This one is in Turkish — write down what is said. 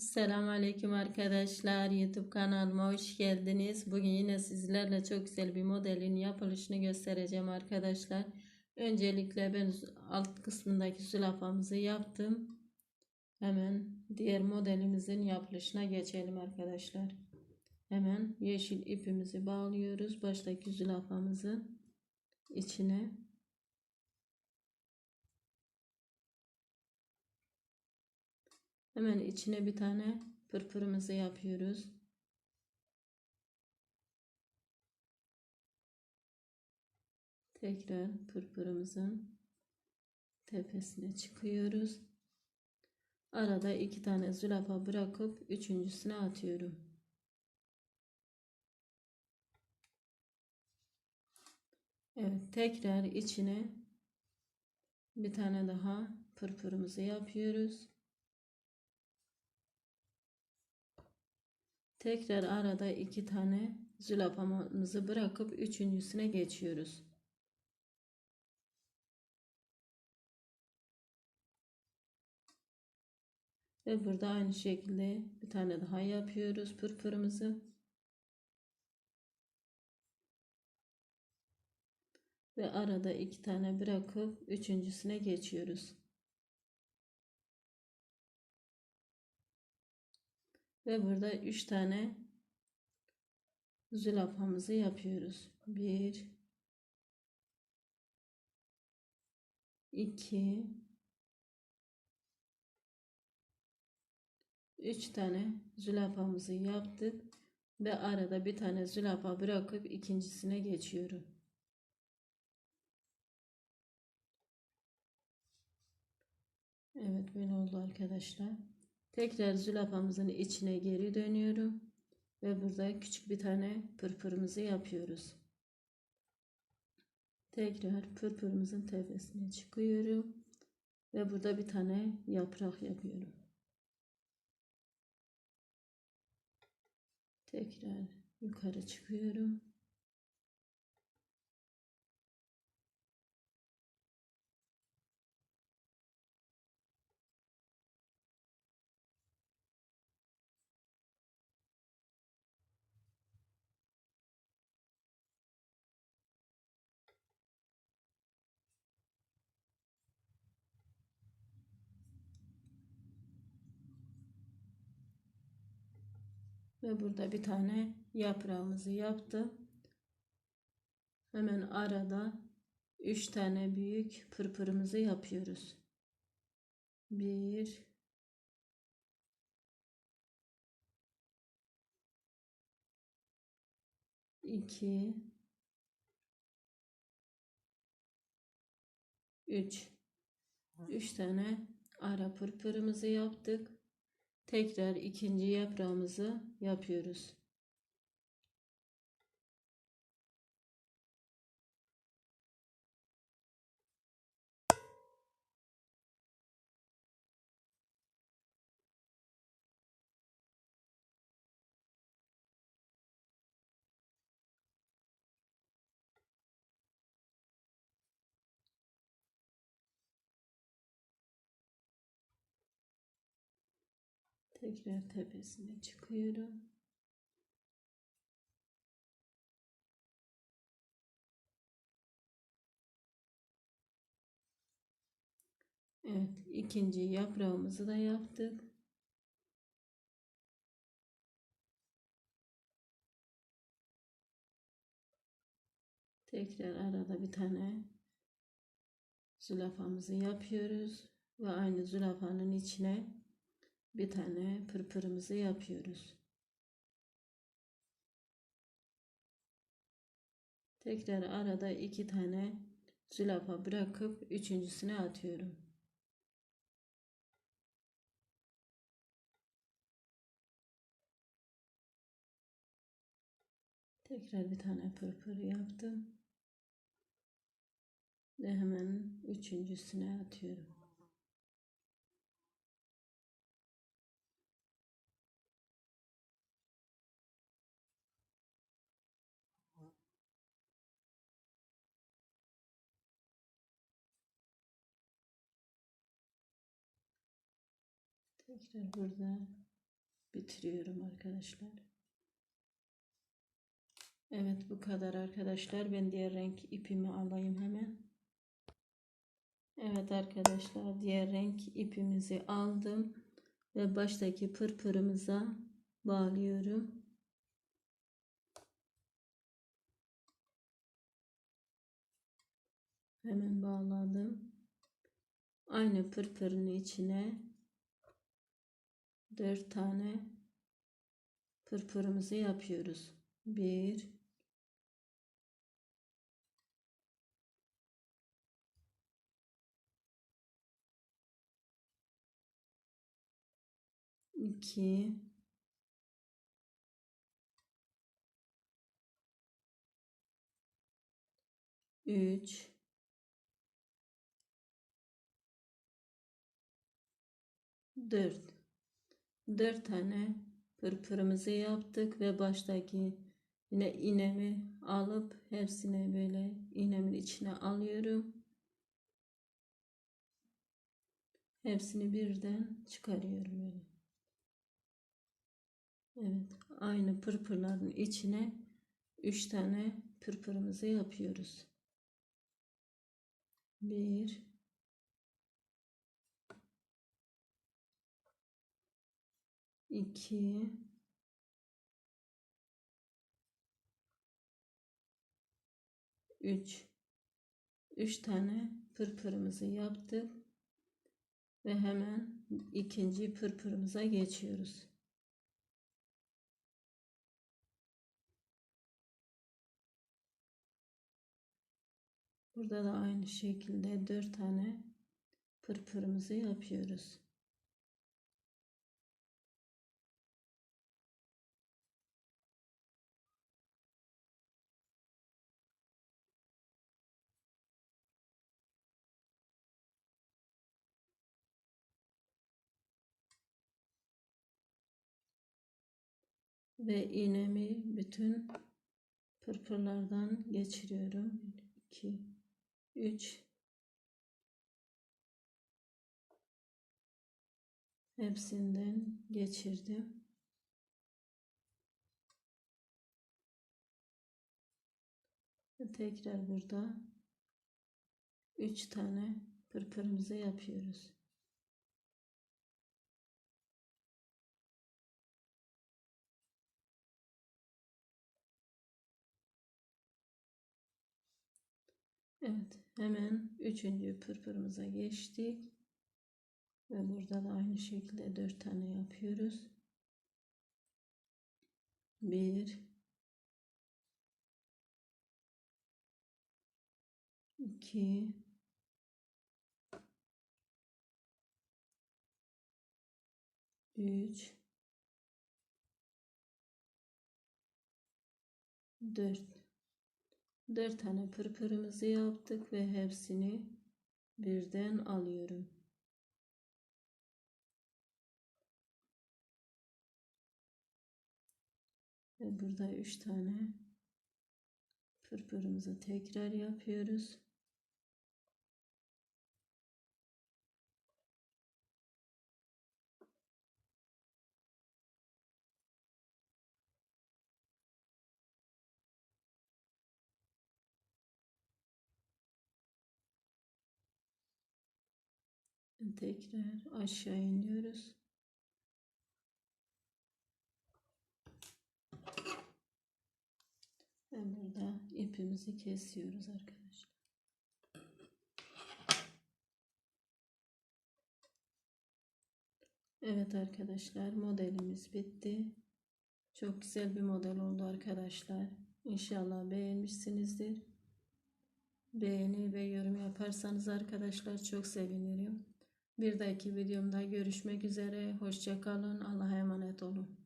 Selamünaleyküm arkadaşlar. YouTube kanalıma hoş geldiniz. Bugün yine sizlerle çok güzel bir modelin yapılışını göstereceğim arkadaşlar. Öncelikle ben alt kısmındaki zülafamızı yaptım. Hemen diğer modelimizin yapılışına geçelim arkadaşlar. Hemen yeşil ipimizi bağlıyoruz. Baştaki zülafamızın içine. Hemen içine bir tane pırpırımızı yapıyoruz. Tekrar pırpırımızın tepesine çıkıyoruz. Arada iki tane zülafa bırakıp üçüncüsüne atıyorum. Evet tekrar içine bir tane daha pırpırımızı yapıyoruz. Tekrar arada iki tane zülafamızı bırakıp üçüncüsüne geçiyoruz. Ve burada aynı şekilde bir tane daha yapıyoruz pırpırımızı. Ve arada iki tane bırakıp üçüncüsüne geçiyoruz. Ve burada üç tane zülafamızı yapıyoruz. Bir, iki, üç tane zülafamızı yaptık ve arada bir tane zülafa bırakıp ikincisine geçiyorum. Evet böyle oldu arkadaşlar. Tekrar zülafamızın içine geri dönüyorum. Ve burada küçük bir tane pırpırımızı yapıyoruz. Tekrar pırpırımızın tepesine çıkıyorum. Ve burada bir tane yaprak yapıyorum. Tekrar yukarı çıkıyorum. Ve burada bir tane yaprağımızı yaptım. Hemen arada 3 tane büyük pırpırımızı yapıyoruz. 1 2 3 3 tane ara pırpırımızı yaptık. Tekrar ikinci yaprağımızı yapıyoruz. Tekrar tepesine çıkıyorum. Evet, ikinci yaprağımızı da yaptık. Tekrar arada bir tane zülafamızı yapıyoruz ve aynı zülafanın içine bir tane pırpırımızı yapıyoruz. Tekrar arada iki tane zülafa bırakıp üçüncüsüne atıyorum. Tekrar bir tane pırpır yaptım. Ve hemen üçüncüsüne atıyorum. Tekrar burada bitiriyorum arkadaşlar. Evet bu kadar arkadaşlar. Ben diğer renk ipimi alayım hemen. Evet arkadaşlar diğer renk ipimizi aldım ve baştaki pırpırımıza bağlıyorum. Hemen bağladım. Aynı pırpırın içine 4 tane pırpırımızı yapıyoruz. 1 2 3 4 4 tane pırpırımızı yaptık ve baştaki yine iğnemi alıp hepsini böyle iğnemin içine alıyorum. Hepsini birden çıkarıyorum böyle. Evet, aynı pırpırların içine 3 tane pırpırımızı yapıyoruz. 1 2 3 3 tane pırpırımızı yaptık ve hemen ikinci pırpırımıza geçiyoruz. Burada da aynı şekilde 4 tane pırpırımızı yapıyoruz. Ve iğnemi bütün pırpırlardan geçiriyorum. 2 3 hepsinden geçirdim. Tekrar burada 3 tane pırpırımızı yapıyoruz. Evet hemen üçüncü pırpırımıza geçtik. Ve burada da aynı şekilde dört tane yapıyoruz. Bir, iki, üç, dört. 4 tane pırpırımızı yaptık ve hepsini birden alıyorum. Ve burada 3 tane pırpırımızı tekrar yapıyoruz. Tekrar aşağı iniyoruz. Ve burada ipimizi kesiyoruz arkadaşlar. Evet arkadaşlar modelimiz bitti. Çok güzel bir model oldu arkadaşlar. İnşallah beğenmişsinizdir. Beğeni ve yorum yaparsanız arkadaşlar çok sevinirim. Bir dahaki videomda görüşmek üzere. Hoşçakalın. Allah'a emanet olun.